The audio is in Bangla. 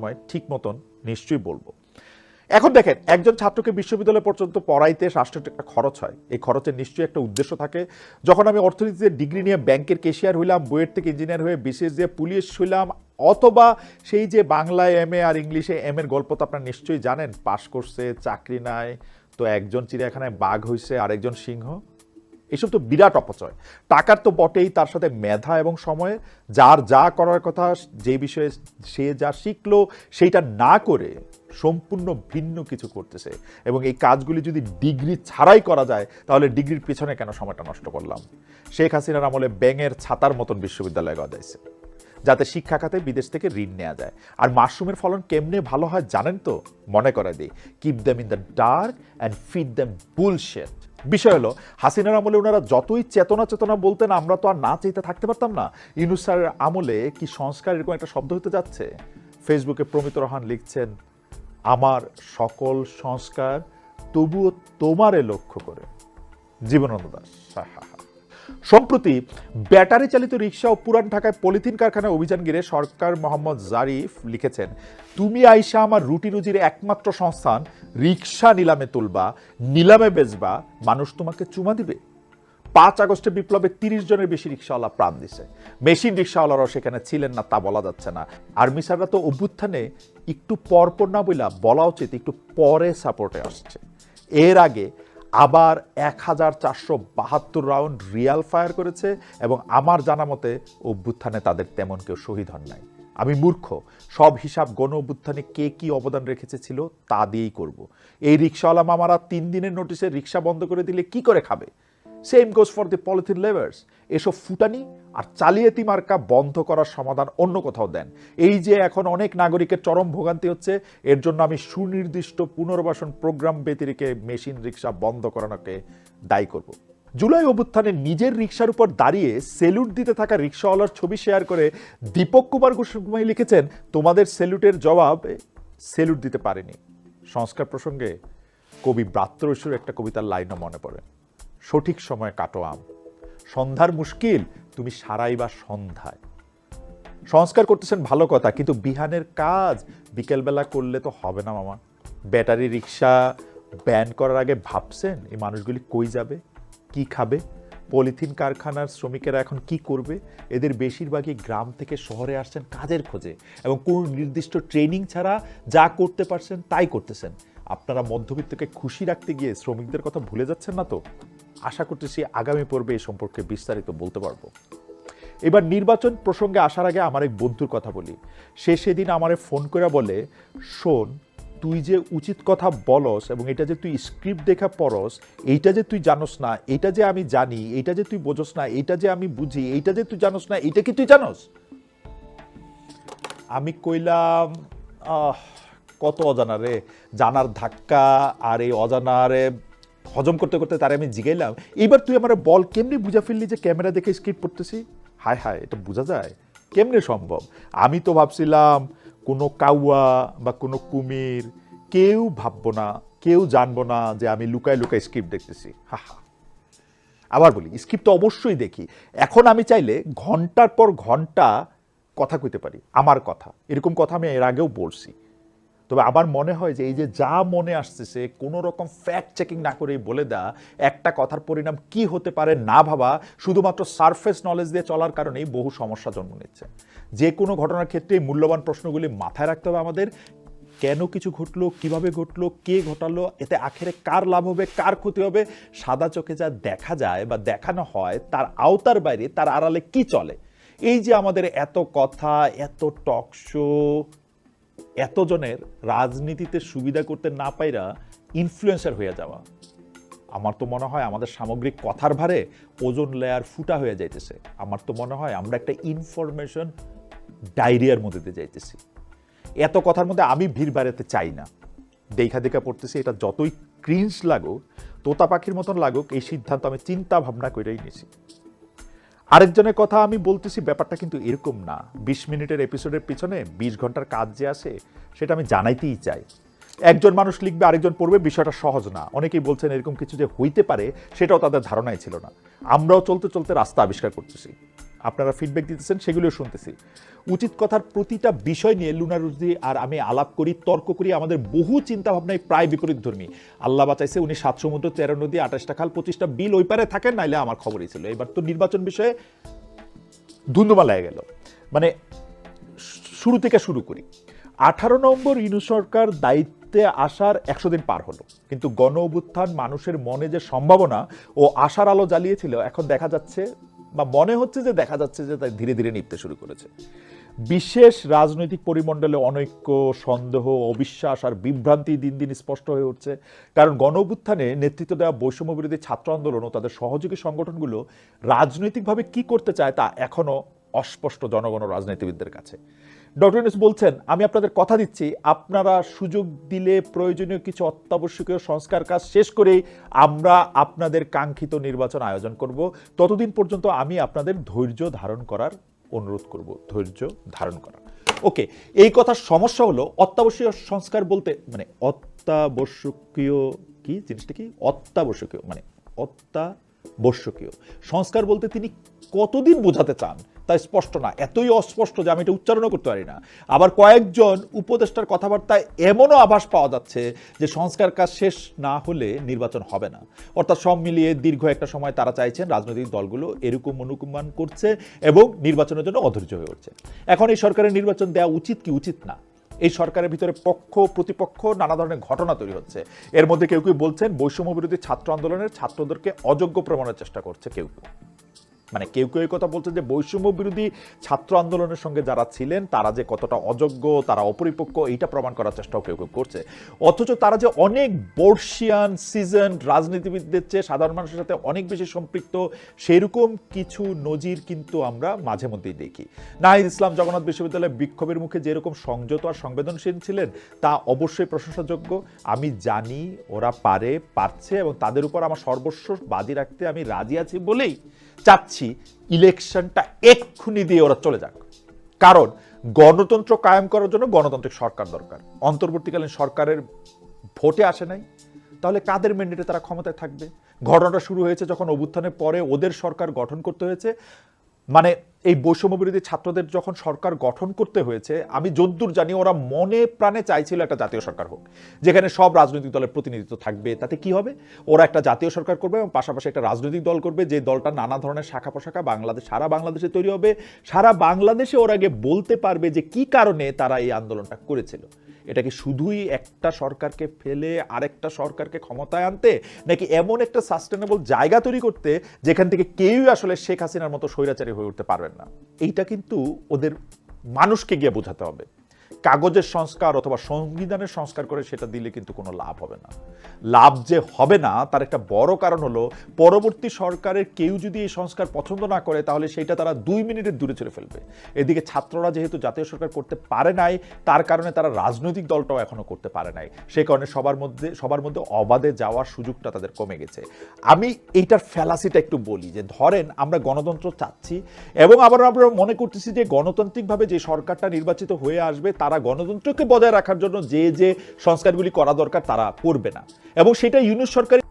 সময় ঠিক মতন নিশ্চয়ই বলব। এখন দেখেন, একজন ছাত্রকে বিশ্ববিদ্যালয় পর্যন্ত পড়াইতে রাষ্ট্রের একটা খরচ হয়। এই খরচের নিশ্চয়ই একটা উদ্দেশ্য থাকে। যখন আমি অর্থনীতিতে ডিগ্রি নিয়ে ব্যাংকের কেশিয়ার হইলাম বইয়ের থেকে ইঞ্জিনিয়ার হয়ে বিশেষ দিয়ে পুলিশ হইলাম, অথবা সেই যে বাংলায় এম আর ইংলিশে এম এর গল্প তো আপনারা নিশ্চয়ই জানেন, পাশ করছে, চাকরি নাই, তো একজন চিড়িয়াখানায় বাঘ হইছে, আরেকজন সিংহ। এসব তো বিরাট অপচয়। টাকার তো বটেই তার সাথে মেধা এবং সময়ে যার যা করার কথা যে বিষয়ে সে যা শিখলো সেইটা না করে সম্পূর্ণ ভিন্ন কিছু করতেছে। এবং এই কাজগুলি যদি ডিগ্রি ছাড়াই করা যায়, তাহলে ডিগ্রির পিছনে কেন সময়টা নষ্ট করলাম? শেখ হাসিনার আমলে ব্যাঙের ছাতার মতন বিশ্ববিদ্যালয় গজাইছে যাতে শিক্ষা খাতে বিদেশ থেকে ঋণ নেওয়া যায়। আর মাশরুমের ফলন কেমনে ভালো হয় জানেন তো? মনে করে দিই। Keep them in the dark and feed them bullshit বিষয় হলো, হাসিনার আমলে ওনারা যতই চেতনা চেতনা বলতেন, আমরা তো আর না চাইতে থাকতে পারতাম না। ইউনুস স্যারের আমলে কি সংস্কার এরকম একটা শব্দ হতে যাচ্ছে? ফেসবুকে প্রমিত রহান লিখছেন, আমার সকল সংস্কার তবুও তোমারে লক্ষ্য করে। জীবনন্দ দাস হ্যাঁ। সম্প্রতি ব্যাটারি চালিত রিক্সা ও পুরান ঢাকায় পলিথিন কারখানায় অভিযান ঘিরে সরকার মোহাম্মদ জারিফ লিখেছেন, তুমি আইসা আমার রুটি রুজির একমাত্র সংস্থান রিক্সা নিলামে তুলবা, নিলামে বেচবা, মানুষ তোমাকে চুমা দিবে। পাঁচ আগস্টে বিপ্লবে তিরিশ জনের বেশি রিক্সাওয়ালা প্রাণ দিছে। মেশিন রিক্সাওয়ালারাও সেখানে ছিলেন না, তা বলা যাচ্ছে না। আর্মি স্যাররা তো অভ্যুত্থানে একটু পরপর না বইলা বলা উচিত, একটু পরে সাপোর্টে আসছে। এর আগে আবার এক হাজার চারশো বাহাত্তর রাউন্ড রিয়াল ফায়ার করেছে এবং আমার জানা মতে অভ্যুত্থানে তাদের তেমন কেউ শহীদ হন নাই। আমি মূর্খ, সব হিসাব গণ অভ্যুত্থানে কে কি অবদান রেখেছে ছিল তা দিয়েই করব। এই রিক্সাওয়ালা মামারা তিন দিনের নোটিশে রিক্সা বন্ধ করে দিলে কি করে খাবে? Same goes for the polythene lovers এসব ফুটানি আর চালিয়েতি মার্কা বন্ধ করার সমাধান অন্য কোথাও দেন। এই যে এখন অনেক নাগরিকের চরম ভোগান্তি হচ্ছে, এর জন্য আমি সুনির্দিষ্ট পুনর্বাসন প্রোগ্রাম ব্যতিরিকে মেশিন রিক্সা বন্ধ করানোকে দায়ী করব। জুলাই অভ্যুত্থানে নিজের রিক্সার উপর দাঁড়িয়ে সেলুট দিতে থাকা রিক্সাওয়ালার ছবি শেয়ার করে দীপক কুমার গোস্বামী লিখেছেন, তোমাদের সেলুটের জবাব সেলুট দিতে পারেনি। সংস্কার প্রসঙ্গে কবি ব্রাত্য একটা কবিতার লাইনও মনে পড়ে। সঠিক সময় কাটো আম। সন্ধ্যার মুশকিল, তুমি সারাই বা সন্ধ্যায়। সংস্কার করতেছেন ভালো কথা, কিন্তু বিহানের কাজ বিকেলবেলা করলে তো হবে না মামা। ব্যাটারি রিক্সা ব্যান করার আগে ভাবছেন এই মানুষগুলি কই যাবে, কি খাবে, পলিথিন কারখানার শ্রমিকেরা এখন কি করবে, এদের বেশিরভাগই গ্রাম থেকে শহরে আসছেন কাজের খোঁজে এবং কোনো নির্দিষ্ট ট্রেনিং ছাড়া যা করতে পারছেন তাই করতেছেন। আপনারা মধ্যবিত্তকে খুশি রাখতে গিয়ে শ্রমিকদের কথা ভুলে যাচ্ছেন না তো? আশা করতেছি আগামী পর্বে এই সম্পর্কে বিস্তারিত বলতে পারব। এবার নির্বাচন প্রসঙ্গে আসার আগে আমার এক বন্ধুর কথা বলি। সে সেদিন আমারে ফোন করে বলে, শোন, তুই যে উচিত কথা বলস এবং এটা যে তুই স্ক্রিপ্ট দেখা পড়স, এইটা যে তুই জানোস না, এটা যে আমি জানি, এইটা যে তুই বোঝস না, এইটা যে আমি বুঝি, এইটা যে তুই জানোস না, এইটা কি তুই জানোস? আমি কইলাম কত অজানা রে, জানার ধাক্কা আর এই অজানারে হজম করতে করতে তারে আমি জিগাইলাম। এইবার তুই আমার বল কেমনি বুঝা ফেললি যে ক্যামেরা দেখে স্ক্রিপ্ট পড়তেছি হায় হায়, এটা বোঝা যায়? কেমনে সম্ভব? আমি তো ভাবছিলাম কোনো কাউয়া বা কোনো কুমির, কেউ ভাববো না, কেউ জানব না যে আমি লুকায় লুকায় স্ক্রিপ্ট দেখতেছি। হা হা। আবার বলি স্ক্রিপ্ট তো অবশ্যই দেখি। এখন আমি চাইলে ঘণ্টার পর ঘণ্টা কথা কইতে পারি, আমার কথা। এরকম কথা আমি এর আগেও বলছি। তবে আমার মনে হয় যে এই যে যা মনে আসতেছে কোনো রকম ফ্যাক্ট চেকিং না করেই বলে দেয়া, একটা কথার পরিণাম কি হতে পারে না ভাবা, শুধুমাত্র সারফেস নলেজ দিয়ে চলার কারণেই বহু সমস্যা জন্ম নিচ্ছে। যে কোনো ঘটনার ক্ষেত্রে মূল্যবান প্রশ্নগুলি মাথায় রাখতে হবে আমাদের। কেন কিছু ঘটলো, কীভাবে ঘটলো, কে ঘটালো, এতে আখেরে কার লাভ হবে, কার ক্ষতি হবে, সাদা চোখে যা দেখা যায় বা দেখানো হয়, তার আওতার বাইরে, তার আড়ালে কি চলে? এই যে আমাদের এত কথা, এত টক শো এতজনের রাজনীতিতে সুবিধা করতে না পাইরা ইনফ্লুয়েন্সার হয়ে যাওয়া। আমার তো মনে হয় আমাদের সামগ্রিক কথার ভারে ওজন লেয়ার ফুটা হয়ে যাইতেছে। আমার তো মনে হয় আমরা একটা ইনফরমেশন ডায়রিয়ার মধ্যে দিয়ে যাইতেছি। এত কথার মধ্যে আমি ভিড় বাড়াতে চাই না। দেখা দেখা পড়তেছি, এটা যতই ক্রিঞ্জ লাগুক তোতা পাখির মতন লাগুক, এই সিদ্ধান্ত আমি চিন্তা ভাবনা করেই নিয়েছি আরেকজনের কথা আমি বলতেছি, ব্যাপারটা কিন্তু এরকম না। বিশ মিনিটের এপিসোডের পিছনে বিশ ঘণ্টার কাজ যে আছে, সেটা আমি জানাইতেই চাই। একজন মানুষ লিখবে, আরেকজন পড়বে, বিষয়টা সহজ না। অনেকেই বলছেন এরকম কিছু যে হইতে পারে, সেটাও তাদের ধারণাই ছিল না। আমরাও চলতে চলতে রাস্তা আবিষ্কার করতেছি। আপনারা ফিডব্যাক দিতেছেন, সেগুলোও শুনতেছি। উচিত কথার প্রতিটা বিষয় নিয়ে লুনা রুজি আর আমি আলাপ করি, তর্ক করি, আমাদের বহু চিন্তা ভাবনায় প্রায় বিপরীত ধর্মী। আল্লাহ বাঁচাইছে, উনি সাত সমুদ্র, তেরো নদী, আঠাশটা খাল, পঁচিশটা বিল, ওই পারে থাকেন, নাইলে আমার খবরই ছিল। এবার তো নির্বাচন বিষয়ে ধুন্দুমা লেগে গেল। মানে শুরু থেকে শুরু করি। আঠারো নম্বর ইনু সরকার দায়িত্বে আসার একশো দিন পার হলো। কিন্তু গণ অভ্যুত্থান মানুষের মনে যে সম্ভাবনা ও আশার আলো জ্বালিয়েছিল, এখন দেখা যাচ্ছে বা মনে হচ্ছে যে দেখা যাচ্ছে যে তাই ধীরে ধীরে নিপতে শুরু করেছে। বিশেষ রাজনৈতিক পরিমণ্ডলে অনৈক্য, সন্দেহ, অবিশ্বাস আর বিভ্রান্তি দিন দিন স্পষ্ট হয়ে উঠছে। কারণ গণ অভ্যুত্থানে নেতৃত্ব দেওয়া বৈষম্য বিরোধী ছাত্র আন্দোলন ও তাদের সহযোগী সংগঠনগুলো রাজনৈতিকভাবে কি করতে চায় তা এখনও অস্পষ্ট জনগণ রাজনীতিবিদদের কাছে। ডক্টর ইউনুস বলছেন, আমি আপনাদের কথা দিচ্ছি, আপনারা সুযোগ দিলে প্রয়োজনীয় কিছু অত্যাবশ্যকীয় সংস্কার কাজ শেষ করেই আমরা আপনাদের কাঙ্ক্ষিত নির্বাচন আয়োজন করব। ততদিন পর্যন্ত আমি আপনাদের ধৈর্য ধারণ করার অনুরোধ করব, ধৈর্য ধারণ করা ওকে, এই কথার সমস্যা হলো অত্যাবশ্যকীয় সংস্কার বলতে মানে অত্যাবশ্যকীয় কি জিনিসটা কি? অত্যাবশ্যকীয় মানে অত্যাবশ্যকীয় সংস্কার বলতে তিনি কতদিন বোঝাতে চান তা স্পষ্ট না। এতই অস্পষ্ট যে আমি এটা উচ্চারণও করতে পারি না। আবার কয়েকজন উপদেষ্টার কথাবার্তায় এমনও আভাস পাওয়া যাচ্ছে যে সংস্কার কাজ শেষ না হলে নির্বাচন হবে না। অর্থাৎ সব মিলিয়ে দীর্ঘ একটা সময় তারা চাইছেন রাজনৈতিক দলগুলো এরকম অনুকুমান করছে এবং নির্বাচনের জন্য অধৈর্য হয়ে উঠছে। এখন এই সরকারের নির্বাচন দেওয়া উচিত কি উচিত না? এই সরকারের ভিতরে পক্ষ, প্রতিপক্ষ, নানা ধরনের ঘটনা তৈরি হচ্ছে। এর মধ্যে কেউ কেউ বলছেন বৈষম্য বিরোধী ছাত্র আন্দোলনের ছাত্রদেরকে অযোগ্য প্রমাণের চেষ্টা করছে কেউ কেউ। মানে কেউ কেউ কথা বলছে যে বৈষম্য বিরোধী ছাত্র আন্দোলনের সঙ্গে যারা ছিলেন, তারা যে কতটা অযোগ্য, তারা অপরিপক্ক, এইটা প্রমাণ করার চেষ্টাও কেউ কেউ করছে। অথচ তারা যে অনেক বর্ষিয়ান সিজন রাজনীতিবিদদের চেয়ে সাধারণ মানুষের সাথে অনেক বেশি সম্পৃক্ত, সেরকম কিছু নজির কিন্তু আমরা মাঝে মধ্যেই দেখি। নাহিদ ইসলাম জগন্নাথ বিশ্ববিদ্যালয়ে বিক্ষোভের মুখে যেরকম সংযত আর সংবেদনশীল ছিলেন, তা অবশ্যই প্রশংসাযোগ্য। আমি জানি ওরা পারে, পারছে এবং তাদের উপর আমার সর্বস্ব বাজি রাখতে আমি রাজি আছি বলেই চাচ্ছি ইলেকশনটা এক্ষুনি দিয়ে ওরা চলে যাক। কারণ গণতন্ত্র কায়েম করার জন্য গণতান্ত্রিক সরকার দরকার। অন্তর্বর্তীকালীন সরকারের ভোটে আসে নাই। তাহলে কাদের ম্যান্ডেটে তারা ক্ষমতায় থাকবে? ঘটনাটা শুরু হয়েছে যখন অভ্যুত্থানের পরে ওদের সরকার গঠন করতে হয়েছে। মানে এই বৈষম্য বিরোধী ছাত্রদের যখন সরকার গঠন করতে হয়েছে, আমি যদ্দূর জানি ওরা মনে প্রাণে চাইছিল একটা জাতীয় সরকার হোক, যেখানে সব রাজনৈতিক দলের প্রতিনিধিত্ব থাকবে। তাতে কি হবে? ওরা একটা জাতীয় সরকার করবে এবং পাশাপাশি একটা রাজনৈতিক দল করবে, যে দলটা নানা ধরনের শাখা পোশাখা বাংলাদেশ, সারা বাংলাদেশে তৈরি হবে। সারা বাংলাদেশে ওরা আগে বলতে পারবে যে কি কারণে তারা এই আন্দোলনটা করেছিল। এটা কি শুধুই একটা সরকারকে ফেলে আরেকটা সরকারকে ক্ষমতায় আনতে, নাকি এমন একটা সাস্টেনেবল জায়গা তৈরি করতে যেখান থেকে কেউই আসলে শেখ হাসিনার মতো স্বৈরাচারী হয়ে উঠতে পারবেন না? এইটা কিন্তু ওদের মানুষকে গিয়ে বোঝাতে হবে। কাগজের সংস্কার অথবা সংবিধানের সংস্কার করে সেটা দিলে কিন্তু কোনো লাভ হবে না। লাভ যে হবে না, তার একটা বড় কারণ হলো পরবর্তী সরকারের কেউ যদি এই সংস্কার পছন্দ না করে, তাহলে সেটা তারা দুই মিনিটের দূরে ছেড়ে ফেলবে। এদিকে ছাত্ররা যেহেতু জাতীয় সরকার করতে পারে নাই, তার কারণে তারা রাজনৈতিক দলটাও এখনও করতে পারে নাই। সে কারণে সবার মধ্যে সবার মধ্যে অবাধে যাওয়ার সুযোগটা তাদের কমে গেছে। আমি এইটার ফ্যালাসিটা একটু বলি যে, ধরেন আমরা গণতন্ত্র চাচ্ছি এবং আবার আমরা মনে করতেছি যে গণতান্ত্রিকভাবে যে সরকারটা নির্বাচিত হয়ে আসবে তারা গণতন্ত্রকে বজায় রাখার জন্য যে যে সংস্কারগুলি করা দরকার তারা করবে না। এবং সেটা ইউনিট সরকারের